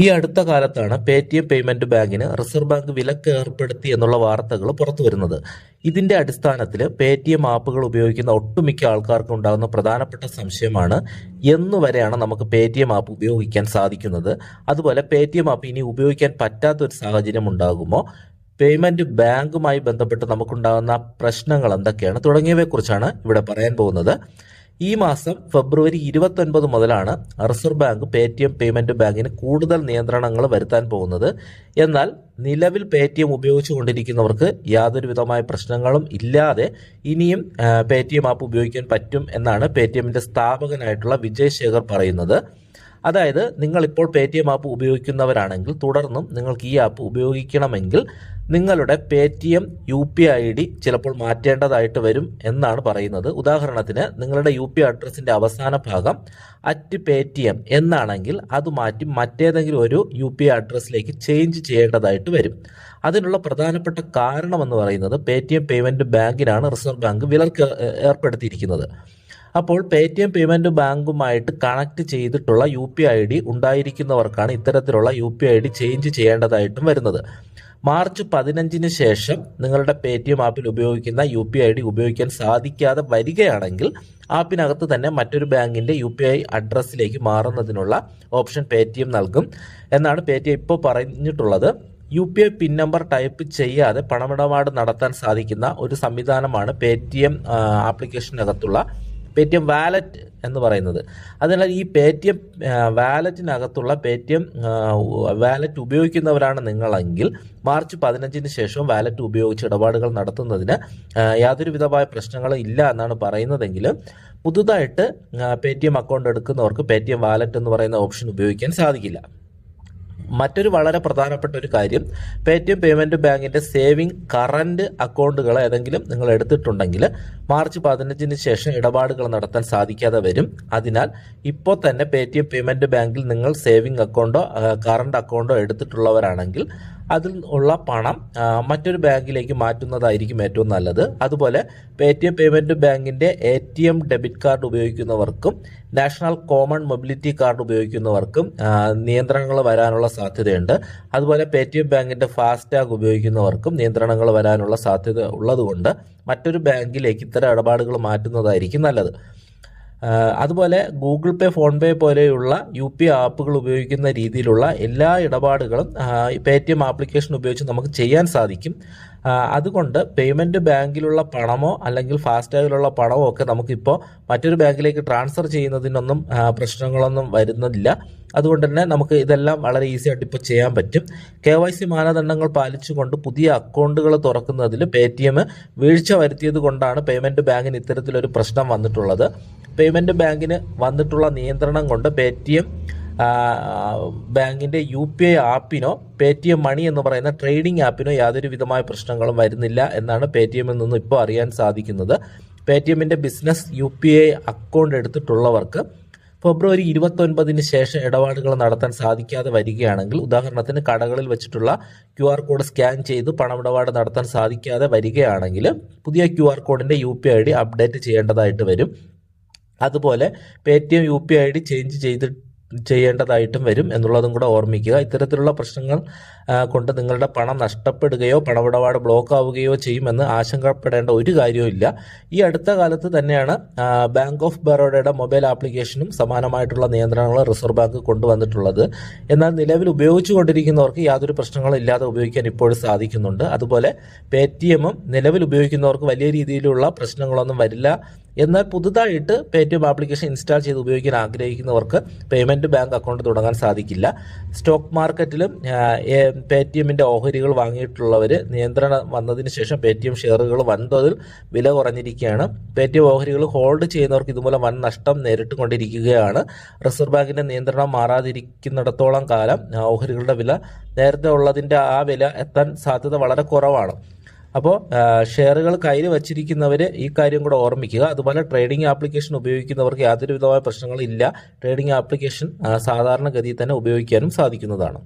ഈ അടുത്ത കാലത്താണ് പേ ടി എം പേയ്മെന്റ് ബാങ്കിന് റിസർവ് ബാങ്ക് വിലക്ക് ഏർപ്പെടുത്തി എന്നുള്ള വാർത്തകൾ പുറത്തു വരുന്നത്. ഇതിന്റെ അടിസ്ഥാനത്തിൽ പേ ടി എം ആപ്പുകൾ ഉപയോഗിക്കുന്ന ഒട്ടുമിക്ക ആൾക്കാർക്കും ഉണ്ടാകുന്ന പ്രധാനപ്പെട്ട സംശയമാണ് എന്നുവരെയാണ് നമുക്ക് പേ ടി എം ആപ്പ് ഉപയോഗിക്കാൻ സാധിക്കുന്നത്. അതുപോലെ പേ ടി എം ആപ്പ് ഇനി ഉപയോഗിക്കാൻ പറ്റാത്ത ഒരു സാഹചര്യം ഉണ്ടാകുമോ? പേയ്മെന്റ് ബാങ്കുമായി ബന്ധപ്പെട്ട് നമുക്കുണ്ടാകുന്ന പ്രശ്നങ്ങൾ എന്തൊക്കെയാണ് തുടങ്ങിയവയെക്കുറിച്ചാണ് ഇവിടെ പറയാൻ പോകുന്നത്. ഈ മാസം ഫെബ്രുവരി ഇരുപത്തൊൻപത് മുതലാണ് reserve bank Paytm payment ബാങ്കിന് കൂടുതൽ നിയന്ത്രണങ്ങൾ വരുത്താൻ പോകുന്നത്. എന്നാൽ നിലവിൽ പേ ടി എം ഉപയോഗിച്ചുകൊണ്ടിരിക്കുന്നവർക്ക് യാതൊരു വിധമായ പ്രശ്നങ്ങളും ഇല്ലാതെ ഇനിയും പേ ടി എം ആപ്പ് ഉപയോഗിക്കാൻ പറ്റും എന്നാണ് പേ ടി എമ്മിന്റെ സ്ഥാപകനായിട്ടുള്ള വിജയ് ശേഖർ പറയുന്നത്. അതായത് നിങ്ങളിപ്പോൾ പേ ടി എം ആപ്പ് ഉപയോഗിക്കുന്നവരാണെങ്കിൽ തുടർന്നും നിങ്ങൾക്ക് ഈ ആപ്പ് ഉപയോഗിക്കണമെങ്കിൽ നിങ്ങളുടെ Paytm U P I D ചിലപ്പോൾ മാറ്റേണ്ടതായിട്ട് വരും എന്നാണ് പറയുന്നത്. ഉദാഹരണത്തിന് നിങ്ങളുടെ യു പി അഡ്രസ്സിന്റെ അവസാന ഭാഗം അറ്റ് പേ ടി എം എന്നാണെങ്കിൽ അത് മാറ്റി മറ്റേതെങ്കിലും ഒരു യു പി അഡ്രസ്സിലേക്ക് ചേഞ്ച് ചെയ്യേണ്ടതായിട്ട് വരും. അതിനുള്ള പ്രധാനപ്പെട്ട കാരണം എന്ന് പറയുന്നത് പേ ടി എം പേയ്മെന്റ് ബാങ്കിനാണ് റിസർവ് ബാങ്ക് വിലർക്ക് ഏർപ്പെടുത്തിയിരിക്കുന്നത്. അപ്പോൾ പേ ടി എം പേയ്മെന്റ് ബാങ്കുമായിട്ട് കണക്ട് ചെയ്തിട്ടുള്ള യു പി ഐ ഡി ഉണ്ടായിരിക്കുന്നവർക്കാണ് ഇത്തരത്തിലുള്ള U P I D change ചെയ്യേണ്ടതായിട്ടും വരുന്നത്. മാർച്ച് പതിനഞ്ചിന് ശേഷം നിങ്ങളുടെ പേ ടി എം ആപ്പിൽ ഉപയോഗിക്കുന്ന യു പി ഐ ഡി ഉപയോഗിക്കാൻ സാധിക്കാതെ വരികയാണെങ്കിൽ ആപ്പിനകത്ത് തന്നെ മറ്റൊരു ബാങ്കിന്റെ യു പി ഐ അഡ്രസ്സിലേക്ക് മാറുന്നതിനുള്ള ഓപ്ഷൻ പേ ടി എം നൽകും. എന്നാണ് പേ ടി എം ഇപ്പോൾ പറഞ്ഞിട്ടുള്ളത്. U P I pin number type ചെയ്യാതെ പണമിടപാട് നടത്താൻ സാധിക്കുന്ന ഒരു സംവിധാനമാണ് പേ ടി എം ആപ്ലിക്കേഷനകത്തുള്ള പേ ടി എം വാലറ്റ് എന്ന് പറയുന്നത്. അതിനാൽ ഈ പേ ടി എം വാലറ്റിനകത്തുള്ള പേ ടി എം വാലറ്റ് ഉപയോഗിക്കുന്നവരാണ് നിങ്ങളെങ്കിൽ മാർച്ച് പതിനഞ്ചിന് ശേഷം വാലറ്റ് ഉപയോഗിച്ച് ഇടപാടുകൾ നടത്തുന്നതിന് യാതൊരു വിധമായ പ്രശ്നങ്ങളും ഇല്ല എന്നാണ് പറയുന്നതെങ്കിൽ പുതുതായിട്ട് പേ ടി എം അക്കൗണ്ട് എടുക്കുന്നവർക്ക് പേ ടി എം വാലറ്റ് എന്ന് പറയുന്ന ഓപ്ഷൻ ഉപയോഗിക്കാൻ സാധിക്കില്ല. മറ്റൊരു വളരെ പ്രധാനപ്പെട്ട ഒരു കാര്യം പേ സേവിങ് ബാങ്കിന്റെ സേവിംഗ് കറന്റ് അക്കൗണ്ടുകൾ ഏതെങ്കിലും നിങ്ങൾ എടുത്തിട്ടുണ്ടെങ്കിൽ മാർച്ച് പതിനഞ്ചിന് ശേഷം ഇടപാടുകൾ നടത്താൻ സാധിക്കാതെ വരും. അതിനാൽ ഇപ്പോൾ തന്നെ പേ ടി എം പേയ്മെന്റ് ബാങ്കിൽ നിങ്ങൾ സേവിംഗ് അക്കൗണ്ടോ കറണ്ട് അക്കൗണ്ടോ എടുത്തിട്ടുള്ളവരാണെങ്കിൽ അതിൽ ഉള്ള പണം മറ്റൊരു ബാങ്കിലേക്ക് മാറ്റുന്നതായിരിക്കും ഏറ്റവും നല്ലത്. അതുപോലെ പേ ടി എം പേയ്മെന്റ് ബാങ്കിന്റെ A T M debit card ഉപയോഗിക്കുന്നവർക്കും national common mobility card ഉപയോഗിക്കുന്നവർക്കും നിയന്ത്രണങ്ങൾ വരാനുള്ള സാധ്യതയുണ്ട്. അതുപോലെ പേ ടി എം ബാങ്കിന്റെ ഫാസ്ടാഗ് ഉപയോഗിക്കുന്നവർക്കും നിയന്ത്രണങ്ങൾ വരാനുള്ള സാധ്യത ഉള്ളതുകൊണ്ട് മറ്റൊരു ബാങ്കിലേക്ക് ഇത്തരം ഇടപാടുകൾ മാറ്റുന്നതായിരിക്കും നല്ലത്. അതുപോലെ ഗൂഗിൾ പേ ഫോൺ പേ പോലെയുള്ള യു പി ആപ്പുകൾ ഉപയോഗിക്കുന്ന രീതിയിലുള്ള എല്ലാ ഇടപാടുകളും പേ ടി എം ആപ്ലിക്കേഷൻ ഉപയോഗിച്ച് നമുക്ക് ചെയ്യാൻ സാധിക്കും. അതുകൊണ്ട് പേയ്മെന്റ് ബാങ്കിലുള്ള പണമോ അല്ലെങ്കിൽ ഫാസ്ടാഗിലുള്ള പണമോ ഒക്കെ നമുക്കിപ്പോൾ മറ്റൊരു ബാങ്കിലേക്ക് ട്രാൻസ്ഫർ ചെയ്യുന്നതിനൊന്നും പ്രശ്നങ്ങളൊന്നും വരുന്നില്ല. അതുകൊണ്ട് തന്നെ നമുക്ക് ഇതെല്ലാം വളരെ ഈസി ആയിട്ട് ഇപ്പോൾ ചെയ്യാൻ പറ്റും. കെ വൈ സി മാനദണ്ഡങ്ങൾ പാലിച്ചുകൊണ്ട് പുതിയ അക്കൗണ്ടുകൾ തുറക്കുന്നതിൽ പേ ടി എം വീഴ്ച വരുത്തിയത് കൊണ്ടാണ് പേയ്മെന്റ് ബാങ്കിന് ഇത്തരത്തിലൊരു പ്രശ്നം വന്നിട്ടുള്ളത്. പേയ്മെന്റ് ബാങ്കിന് വന്നിട്ടുള്ള നിയന്ത്രണം കൊണ്ട് പേ ടി എം ബാങ്കിന്റെ യു പി ഐ ആപ്പിനോ പേ ടി എം മണി എന്ന് പറയുന്ന ട്രേഡിംഗ് ആപ്പിനോ യാതൊരു വിധമായ പ്രശ്നങ്ങളും വരുന്നില്ല എന്നാണ് പേ ടി എമ്മിൽ നിന്നും ഇപ്പോൾ അറിയാൻ സാധിക്കുന്നത്. പേ ടി എമ്മിന്റെ business U P I account എടുത്തിട്ടുള്ളവർക്ക് ഫെബ്രുവരി ഇരുപത്തൊൻപതിന് ശേഷം ഇടപാടുകൾ നടത്താൻ സാധിക്കാതെ വരികയാണെങ്കിൽ ഉദാഹരണത്തിന് കടകളിൽ വെച്ചിട്ടുള്ള ക്യു ആർ കോഡ് സ്കാൻ ചെയ്ത് പണമിടപാട് നടത്താൻ സാധിക്കാതെ വരികയാണെങ്കിൽ പുതിയ ക്യു ആർ കോഡിന്റെ U P I D update ചെയ്യേണ്ടതായിട്ട് വരും. അതുപോലെ Paytm U P I D change ചെയ്ത് ചെയ്യേണ്ടതായിട്ടും വരും എന്നുള്ളതും കൂടെ ഓർമ്മിക്കുക. ഇത്തരത്തിലുള്ള പ്രശ്നങ്ങൾ കൊണ്ട് നിങ്ങളുടെ പണം നഷ്ടപ്പെടുകയോ പണമിടപാട് ബ്ലോക്ക് ആവുകയോ ചെയ്യുമെന്ന് ആശങ്കപ്പെടേണ്ട ഒരു കാര്യവും ഇല്ല. ഈ അടുത്ത കാലത്ത് തന്നെയാണ് ബാങ്ക് ഓഫ് ബറോഡയുടെ മൊബൈൽ ആപ്ലിക്കേഷനും സമാനമായിട്ടുള്ള നിയന്ത്രണങ്ങൾ റിസർവ് ബാങ്ക് കൊണ്ടുവന്നിട്ടുള്ളത്. എന്നാൽ നിലവിൽ ഉപയോഗിച്ചുകൊണ്ടിരിക്കുന്നവർക്ക് യാതൊരു പ്രശ്നങ്ങളും ഇല്ലാതെ ഉപയോഗിക്കാൻ ഇപ്പോഴും സാധിക്കുന്നുണ്ട്. അതുപോലെ പേ ടി എമ്മും നിലവിൽ ഉപയോഗിക്കുന്നവർക്ക് വലിയ രീതിയിലുള്ള പ്രശ്നങ്ങളൊന്നും വരില്ല. എന്നാൽ പുതുതായിട്ട് Paytm application install ചെയ്ത് ഉപയോഗിക്കാൻ ആഗ്രഹിക്കുന്നവർക്ക് പേയ്മെന്റ് ബാങ്ക് അക്കൗണ്ട് തുടങ്ങാൻ സാധിക്കില്ല. സ്റ്റോക്ക് മാർക്കറ്റിലും പേ ടി എമ്മിന്റെ ഓഹരികൾ വാങ്ങിയിട്ടുള്ളവർ നിയന്ത്രണം വന്നതിന് ശേഷം പേ ടി എം ഷെയറുകൾ വൻതോതിൽ വില കുറഞ്ഞിരിക്കുകയാണ്. പേ ടി എം ഓഹരികൾ ഹോൾഡ് ചെയ്യുന്നവർക്ക് ഇതുമൂലം വൻ നഷ്ടം നേരിട്ടുകൊണ്ടിരിക്കുകയാണ് റിസർവ് ബാങ്കിന്റെ നിയന്ത്രണം മാറാതിരിക്കുന്നിടത്തോളം കാലം ഓഹരികളുടെ വില നേരത്തെ ഉള്ളതിന്റെ ആ വില എത്താൻ സാധ്യത വളരെ കുറവാണ്. അപ്പോൾ ഷെയറുകൾ കയ്യിൽ വച്ചിരിക്കുന്നവർ ഈ കാര്യം കൂടെ ഓർമ്മിക്കുക. അതുപോലെ ട്രേഡിംഗ് ആപ്ലിക്കേഷൻ ഉപയോഗിക്കുന്നവർക്ക് യാതൊരു വിധമായ പ്രശ്നങ്ങളും ഇല്ല. ട്രേഡിംഗ് ആപ്ലിക്കേഷൻ സാധാരണഗതിയിൽ തന്നെ ഉപയോഗിക്കാനും സാധിക്കുന്നതാണ്.